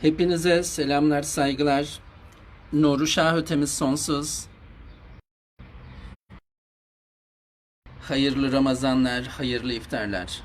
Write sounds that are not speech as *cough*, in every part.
Hepinize selamlar, saygılar. Nuru Şah ötemiz sonsuz. Hayırlı Ramazanlar, hayırlı iftarlar.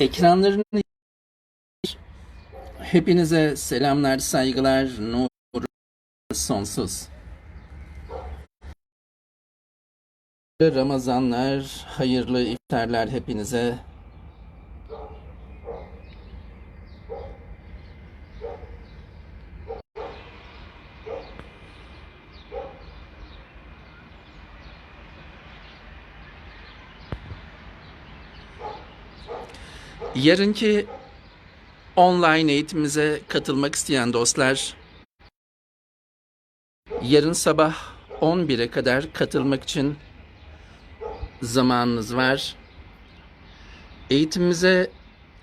Ekranlarını hepinize selamlar, saygılar. Nuru sonsuz. Ramazanlar, hayırlı iftarlar hepinize. Yarınki online eğitimimize katılmak isteyen dostlar yarın sabah 11'e kadar katılmak için zamanınız var. Eğitimimize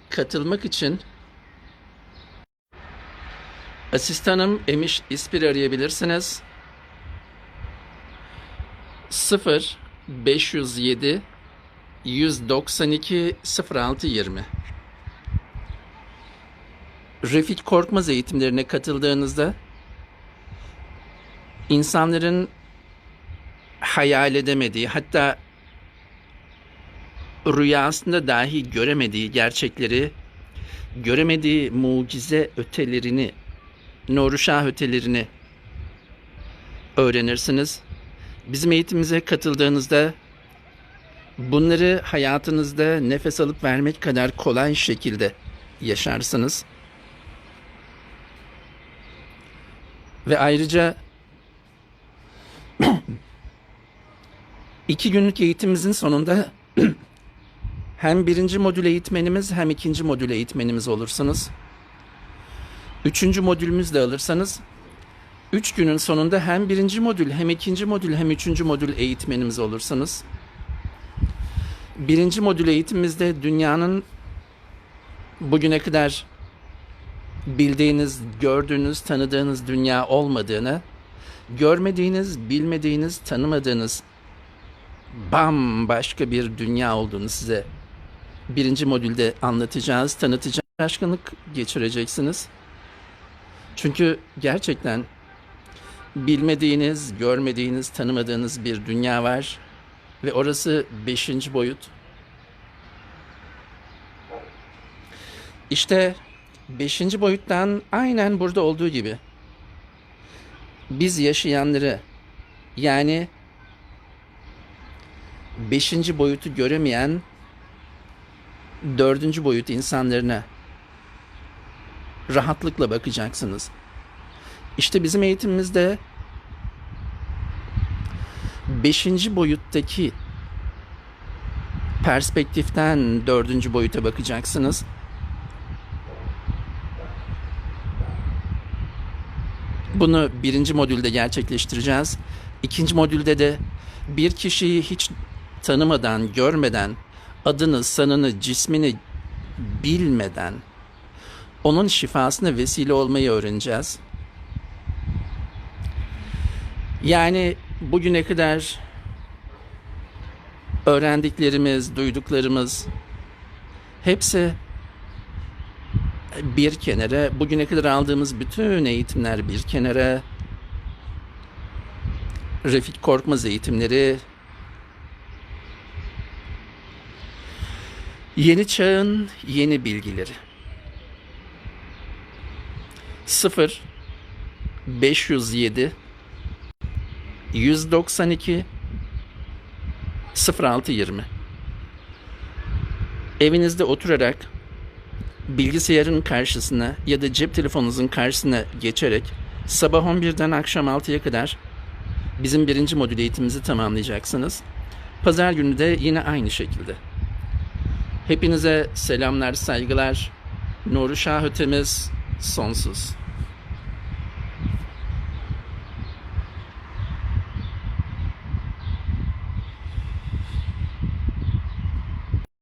katılmak için asistanım Emiş İspir arayabilirsiniz. 0 507 192 06 20 Refik Korkmaz eğitimlerine katıldığınızda insanların hayal edemediği hatta rüyasında dahi göremediği gerçekleri, göremediği mucize ötelerini, Nuruşah ötelerini öğrenirsiniz. Bizim eğitimimize katıldığınızda bunları hayatınızda nefes alıp vermek kadar kolay şekilde yaşarsınız. Ve ayrıca *clears throat* iki günlük eğitimimizin sonunda *clears throat* hem birinci modül eğitmenimiz hem ikinci modül eğitmenimiz olursunuz. Üçüncü modülümüz de alırsanız üç günün sonunda hem birinci modül hem ikinci modül hem üçüncü modül eğitmenimiz olursunuz. Birinci modül eğitimimizde dünyanın bugüne kadar bildiğiniz, gördüğünüz, tanıdığınız dünya olmadığını, görmediğiniz, bilmediğiniz, tanımadığınız bambaşka bir dünya olduğunu size birinci modülde anlatacağız, tanıtacağız. Şaşkınlık geçireceksiniz. Çünkü gerçekten bilmediğiniz, görmediğiniz, tanımadığınız bir dünya var ve orası beşinci boyut. İşte beşinci boyuttan aynen burada olduğu gibi biz yaşayanları yani beşinci boyutu göremeyen dördüncü boyut insanlarına rahatlıkla bakacaksınız. İşte bizim eğitimimizde beşinci boyuttaki perspektiften dördüncü boyuta bakacaksınız. Bunu birinci modülde gerçekleştireceğiz. İkinci modülde de bir kişiyi hiç tanımadan, görmeden, adını, sanını, cismini bilmeden onun şifasına vesile olmayı öğreneceğiz. Yani bugüne kadar öğrendiklerimiz, duyduklarımız hepsi bir kenara, bugüne kadar aldığımız bütün eğitimler bir kenara, Refik Korkmaz eğitimleri, yeni çağın yeni bilgileri. 0 507 192 0620 evinizde oturarak bilgisayarın karşısına ya da cep telefonunuzun karşısına geçerek sabah 11'den akşam 6'ya kadar bizim birinci modül eğitimimizi tamamlayacaksınız. Pazar günü de yine aynı şekilde. Hepinize selamlar, saygılar. Nuru Şah ötemiz sonsuz.